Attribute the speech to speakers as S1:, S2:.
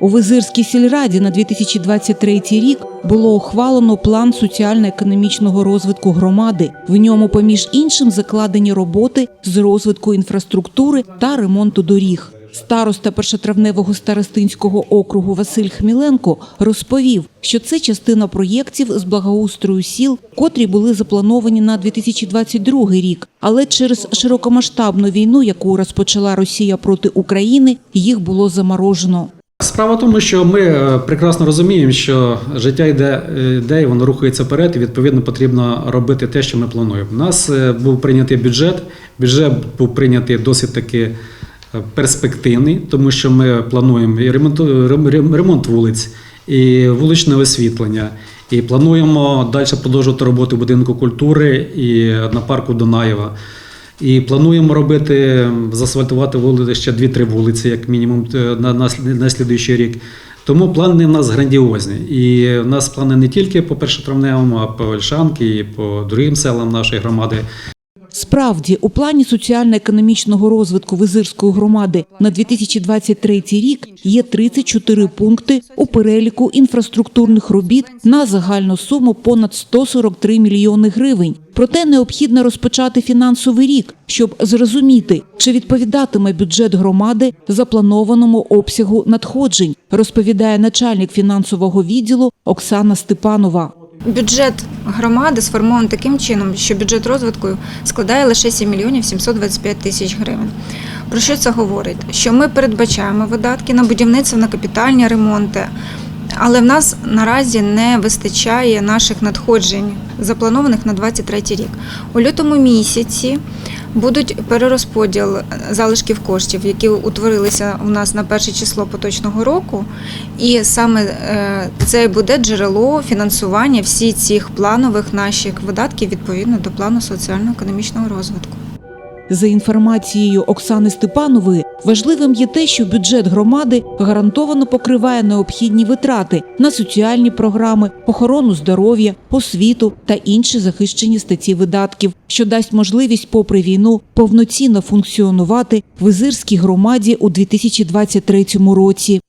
S1: У Визирській сільраді на 2023 рік було ухвалено план соціально-економічного розвитку громади. В ньому, поміж іншим, закладені роботи з розвитку інфраструктури та ремонту доріг. Староста першотравневого старостинського округу Василь Хміленко розповів, що це частина проєктів з благоустрою сіл, котрі були заплановані на 2022 рік. Але через широкомасштабну війну, яку розпочала Росія проти України, їх було заморожено.
S2: Справа в тому, що ми е, прекрасно розуміємо, що життя йде, е, йде і воно рухається вперед, і відповідно потрібно робити те, що ми плануємо. У нас е, був прийнятий бюджет. Бюджет був прийнятий досить таки перспективний, тому що ми плануємо і ремонт, ремонт вулиць, і вуличне освітлення. І плануємо далі продовжувати роботу в будинку культури і на парку Донаєва. І плануємо робити, засфальтувати вулиці ще 2-3 вулиці, як мінімум, е, на, на, на слідуючий рік. Тому плани в нас грандіозні. І в нас плани не тільки по першотравневому, а по Ольшанки і по другим селам нашої громади.
S1: Справді, у плані соціально-економічного розвитку Визирської громади на 2023 рік є 34 пункти у переліку інфраструктурних робіт на загальну суму понад 143 мільйони гривень. Проте необхідно розпочати фінансовий рік, щоб зрозуміти, чи відповідатиме бюджет громади запланованому обсягу надходжень, розповідає начальник фінансового відділу Оксана Степанова.
S3: Бюджет громади сформований таким чином, що бюджет розвитку складає лише 7 мільйонів 725 тисяч гривень. Про що це говорить? Що ми передбачаємо видатки на будівництво, на капітальні ремонти, але в нас наразі не вистачає наших надходжень, запланованих на 2023 рік. У лютому місяці будуть перерозподіл залишків коштів, які утворилися у нас на перше число поточного року, і саме е, це буде джерело фінансування всіх цих планових наших видатків відповідно до плану соціально-економічного розвитку.
S1: За інформацією Оксани Степанової, важливим є те, що бюджет громади гарантовано покриває необхідні витрати на соціальні програми, охорону здоров'я, освіту та інші захищені статті видатків, що дасть можливість, попри війну, повноцінно функціонувати в Ізирській громаді у 2023 році.